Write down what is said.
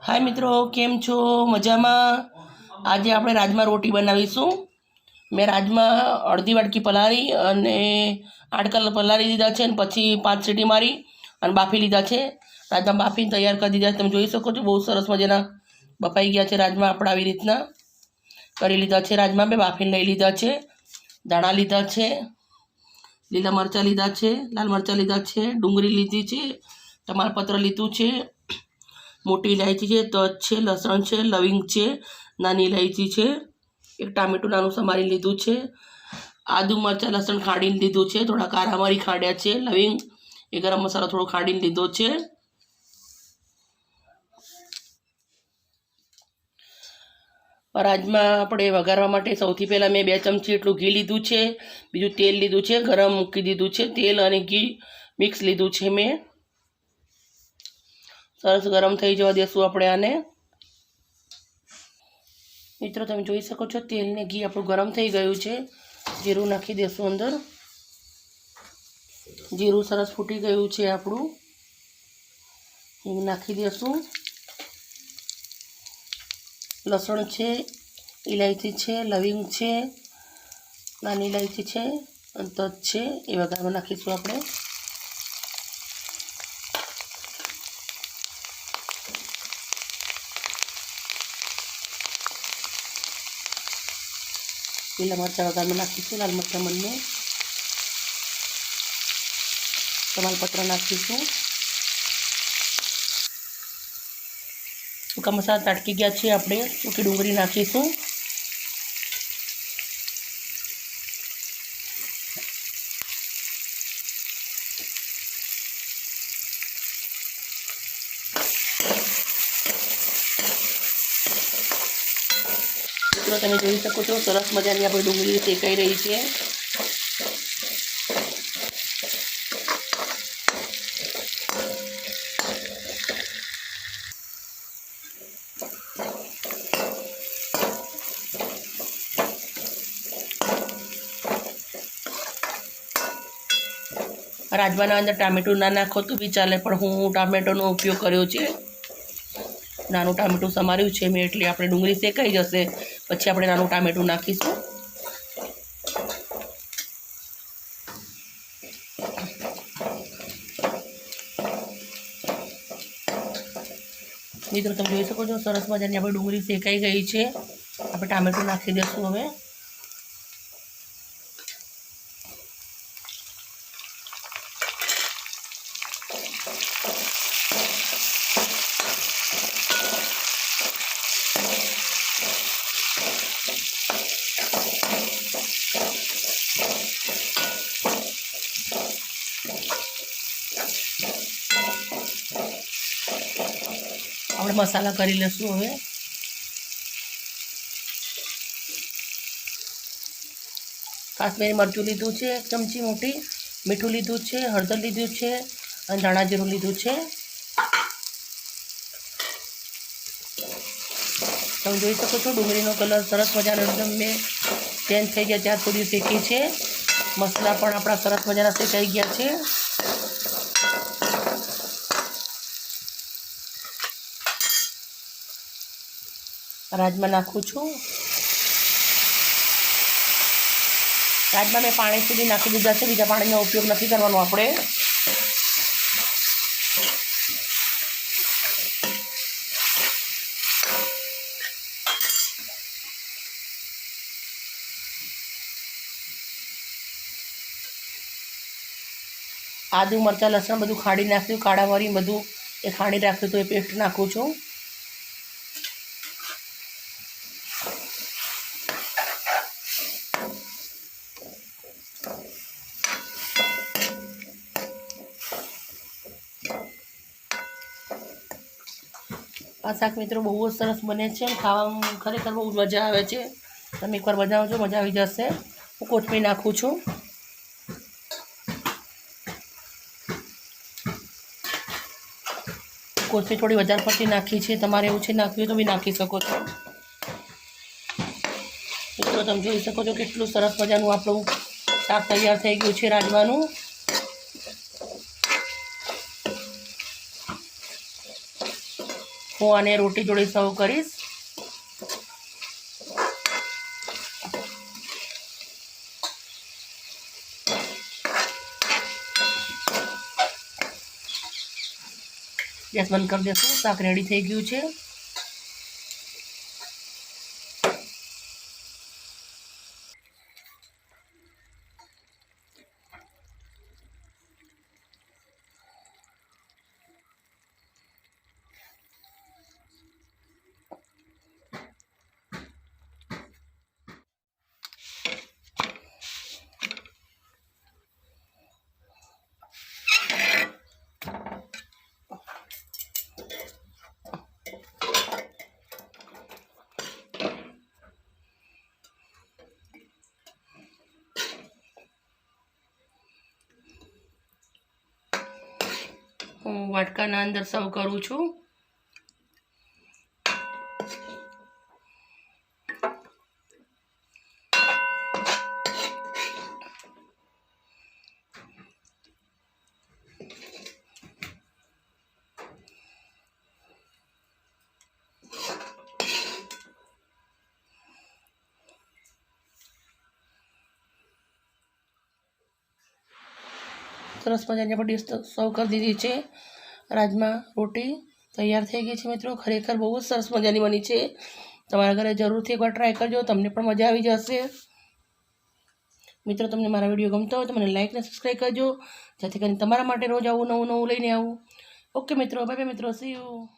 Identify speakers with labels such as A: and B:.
A: હાય મિત્રો, કેમ છો? મજામાં? આજે આપણે રાજમા રોટી બનાવીશું. મેં રાજમા અડધી વાટકી પલાળી અને આઠ કલાક પલાળી દીધા છે અને પછી પાંચ સીટી મારી અને બાફી લીધા છે. રાજમા બાફીને તૈયાર કરી દીધા છે. તમે જોઈ શકો છો, બહુ સરસ મજાના બફાઈ ગયા છે રાજમા આપણા આવી રીતના. કરી લીધા છે રાજમા મેં બાફીને લઈ લીધા છે. દાણા લીધા છે, લીલા મરચાં લીધા છે, લાલ મરચાં લીધા છે, ડુંગળી લીધી છે તમાલપત્ર લીધું છે મોટી ઇલાયચી છે, તજ છે, લસણ છે, લવિંગ છે, નાની ઇલાયચી છે, એક ટામેટું નાનું સમારી લીધું છે, આદુ મરચાં, લસણ ખાડીને લીધું છે, થોડા કારા મરી ખાડ્યા છે, લવિંગ, એ ગરમ મસાલો થોડો ખાડીને લીધો છે. રાજમાં આપણે વઘારવા માટે સૌથી પહેલાં મેં બે ચમચી એટલું ઘી લીધું છે, બીજું તેલ લીધું છે, ગરમ મૂકી દીધું છે, તેલ અને ઘી મિક્સ લીધું છે મેં. સરસ ગરમ થઈ જવા દેશું આપણે આને. મિત્રો, તમે જોઈ શકો છો તેલ ને ઘી આપણું ગરમ થઈ ગયું છે. જીરું નાખી દેશું અંદર. જીરું સરસ ફૂટી ગયું છે આપણું. હિંગ નાખી દેશું. લસણ છે ઇલાયચી છે, લવિંગ છે, નાની ઇલાયચી છે તજ છે, એ વઘારમાં નાખીશું આપણે. લીલા મરચાં વઘારમાં નાખીશું લાલ મરચાં બંને તમાલપત્ર નાખીશું સૂકા મસાલા તાટકી ગયા છે આપણે સૂકી ડુંગળી નાખીશું મિત્રો, તમે જોઈ શકો છો, સરસ મજાની આપણી ડુંગળી શેકાઈ રહી છે. રાજમાના અંદર ટામેટું ના નાખો તો બી ચાલે, પણ હું ટામેટોનો ઉપયોગ કર્યો છે. નાનું ટામેટું સમાર્યું છે મેં, એટલે આપણે ડુંગળી શેકાઈ જશે. પછી આપણે નાનું ટામેટું નાખીશું. મિત્રો, તમે જોઈ શકો છો, સરસ મજાની આપણે ડુંગળી શેકાઈ ગઈ છે. આપણે ટામેટું નાખી દઈશું હવે આપણે મસાલા કરી લઈશું હવે. કાશ્મીરી મરચું લીધું છે, એક ચમચી મોટી, મીઠું લીધું છે, હળદર લીધું છે, અને ધાણા જીરું લીધું છે. તમે જોઈ શકો છો, ડુંગળીનો કલર સરસ મજાનો એકદમ મેં ચેન્જ થઈ ગયા ત્યાં થોડી શેકી છે. મસાલા પણ આપણા સરસ મજાના શેકાઈ ગયા છે. રાજમાં નાખું છું. રાજમાં મેં પાણી સુધી નાખી દીધા છે. બીજા પાણીનો ઉપયોગ નથી કરવાનો આપણે. આદુ, મરચાં, લસણ બધું ખાડી નાખ્યું. કાળા મરી બધું એ ખાડી રાખ્યું તો એ પેસ્ટ નાખું છું. આ શાક મિત્રો બહુ જ સરસ બને છે ખાવામાં ખરેખર બહુ મજા આવે છે. તમે એકવાર બનાવજો, મજા આવી જશે. હું કોથમીર નાખું છું. કોથમીર થોડી વધારે પડતી નાખી છે. તમારે એવું છે નાખવી તો બી નાખી શકો છો. મિત્રો, તમે જોઈ શકો છો કેટલું સરસ મજાનું આપણું શાક તૈયાર થઈ ગયું છે રાજમાનું. હું આને રોટી જોડે સર્વ કરીશ. ગેસ બંધ કરી દઈશું શાક રેડી થઈ ગયું છે. હું વાટકાના અંદર સર્વ કરું છું. સરસ મજાની આપણે ડીશ સર્વ કરી દીધી છે. રાજમા રોટી તૈયાર થઈ ગઈ છે મિત્રો. ખરેખર બહુ જ સરસ મજાની બની છે. તમારા ઘરે જરૂરથી એકવાર ટ્રાય કરજો, તમને પણ મજા આવી જશે. મિત્રો, તમને મારા વીડિયો ગમતો હોય તો મને લાઈક અને સબસ્ક્રાઈબ કરજો. જેથી કરીને તમારા માટે રોજ આવું નવું નવું લઈને આવું. ઓકે મિત્રો ભાઈ મિત્રો. C you